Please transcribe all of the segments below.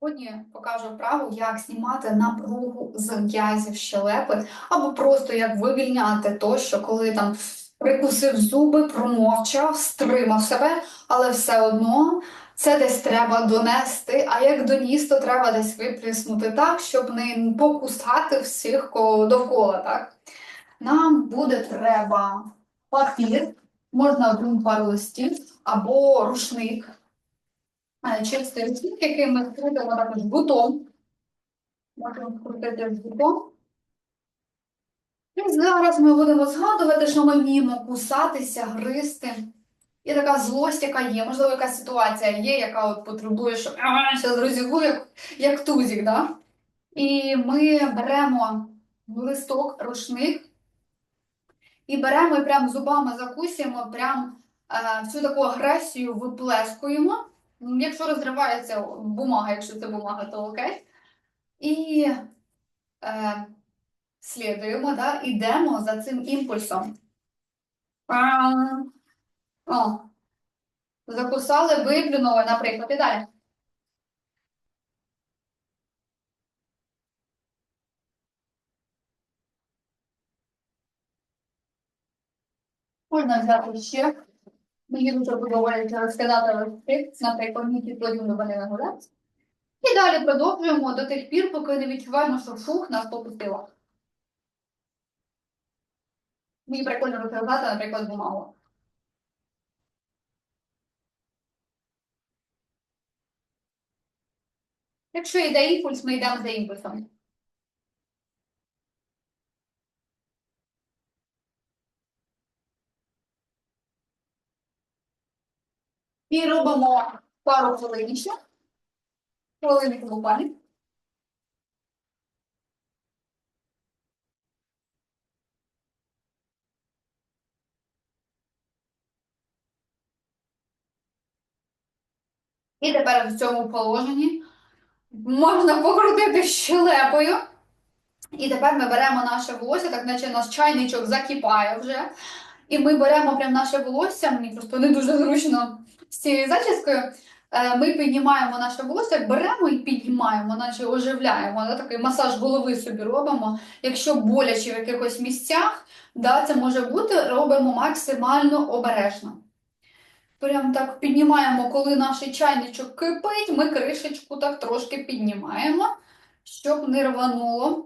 Сьогодні покажу вправу, як знімати напругу з м'язів щелепи, або просто як вивільняти то, що коли там прикусив зуби, промовчав, стримав себе, але все одно це десь треба донести. А як доніс, то треба десь виплеснути так, щоб не покусати всіх довкола. Так? Нам буде треба папір, можна один пару листів, або рушник. Е, чистий рушник, який ми скрутимо також бутом. Можемо скрутити бутом. І зараз ми будемо згадувати, що ми вміємо кусатися, гризти. І така злость, яка є. Можливо, якась ситуація є, яка от потребує, що зараз розігу, як, як тузік, да? І ми беремо листок, рушник, і беремо і прям зубами закусуємо, прям е, всю таку агресію виплескуємо. М, Якщо розривається бумага, якщо це бумага, то окей. І е, слідуємо, да, ідемо за цим імпульсом. О, закусали, виплюнули, наприклад, і далі. Можна взяти ще. Мені дуже подобається розкидати листи, наприклад, ніки подібно вони гулять. І далі продовжуємо до тих пір, поки не відчуваємо, що фух нас попустило. Мені прикольно розглядати, наприклад, бумагу. Якщо йде імпульс, ми йдемо за імпульсом. І робимо пару хвилин ще. Хвилинку буквально. І тепер в цьому положенні можна покрутити щелепою. І тепер ми беремо наше волосся, так наче наш чайничок закипає вже. І ми беремо прям наше волосся, мені просто не дуже зручно з цією зачіскою. Е, Ми піднімаємо наше волосся, беремо і піднімаємо, наче оживляємо. Да? Такий масаж голови собі робимо. Якщо боляче в якихось місцях, да, це може бути, робимо максимально обережно. Прям так піднімаємо, коли наш чайничок кипить, ми кришечку так трошки піднімаємо, щоб не рвануло.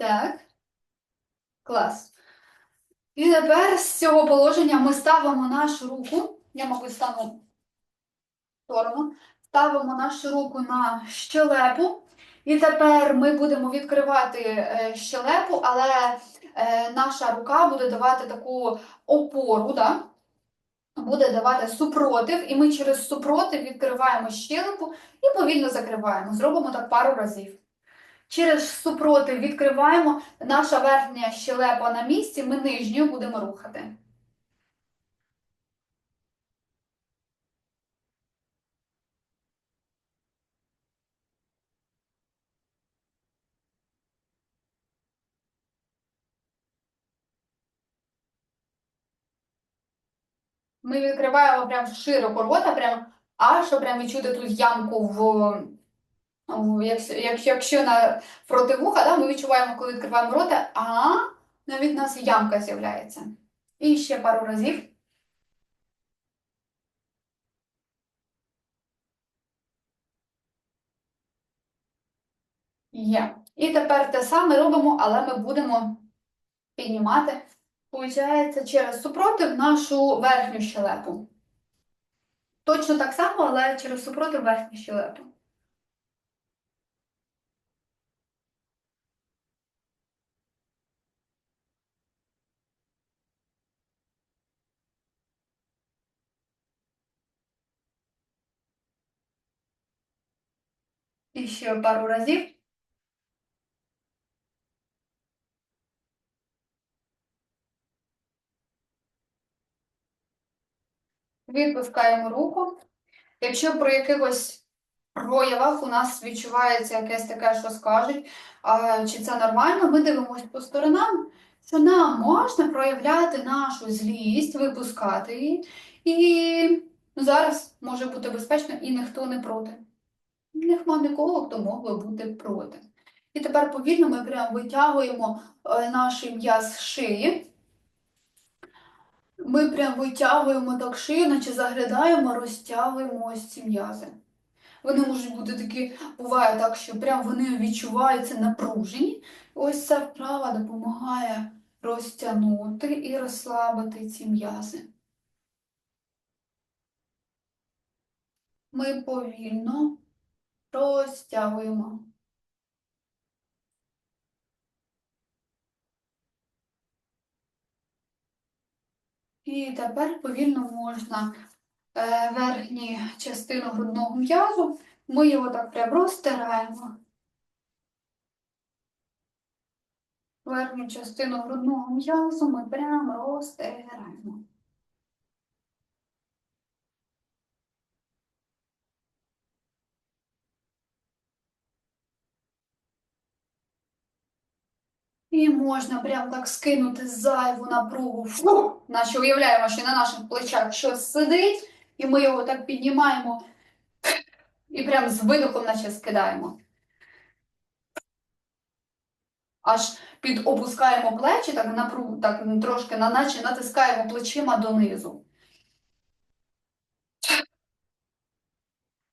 Так. Клас. І тепер з цього положення ми ставимо нашу руку. Я, мабуть, стану сторону. Ставимо нашу руку на щелепу. І тепер ми будемо відкривати е, щелепу, але е, наша рука буде давати таку опору, да? буде давати супротив, і ми через супротив відкриваємо щелепу і повільно закриваємо. Зробимо так пару разів. Через супротив відкриваємо, наша верхня щелепа на місці, ми нижню будемо рухати. Ми відкриваємо прям широко рота, прям аж прям відчути тут ямку в якщо, якщо, на проти вуха, да, ми відчуваємо, коли відкриваємо рота, а навіть у нас ямка з'являється. І ще пару разів. Є. І тепер те саме робимо, але ми будемо піднімати, виходить, через супротив нашу верхню щелепу. Точно так само, але через супротив верхню щелепу. І пару разів. Відпускаємо руку. Якщо при якихось проявах у нас відчувається якесь таке, що скажуть, чи це нормально, ми дивимося по сторонам що нам можна проявляти нашу злість, випускати її, і зараз може бути безпечно, і ніхто не проти. Нема нікого, хто мог би бути проти. І тепер повільно ми прямо витягуємо е, наш м'яз шиї. Ми прям витягуємо так шию, наче заглядаємо, розтягуємо ось ці м'язи. Вони можуть бути такі, буває так, що прям вони відчуваються напружені. Ось ця вправа допомагає розтягнути і розслабити ці м'язи. Ми повільно розтягуємо. І тепер повільно можна е, верхню частину грудного м'язу, ми його так прям розтираємо. Верхню частину грудного м'язу ми прям розтираємо. І можна прям так скинути зайву напругу, Фу! наче уявляємо, що на наших плечах щось сидить, і ми його так піднімаємо і прям з видохом наче скидаємо. Аж під опускаємо плечі, так напругу, так трошки, наче натискаємо плечима донизу.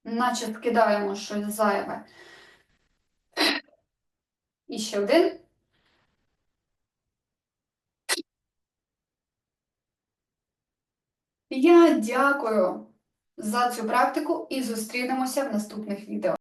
Наче скидаємо щось зайве. І ще один. Я дякую за цю практику і зустрінемося в наступних відео.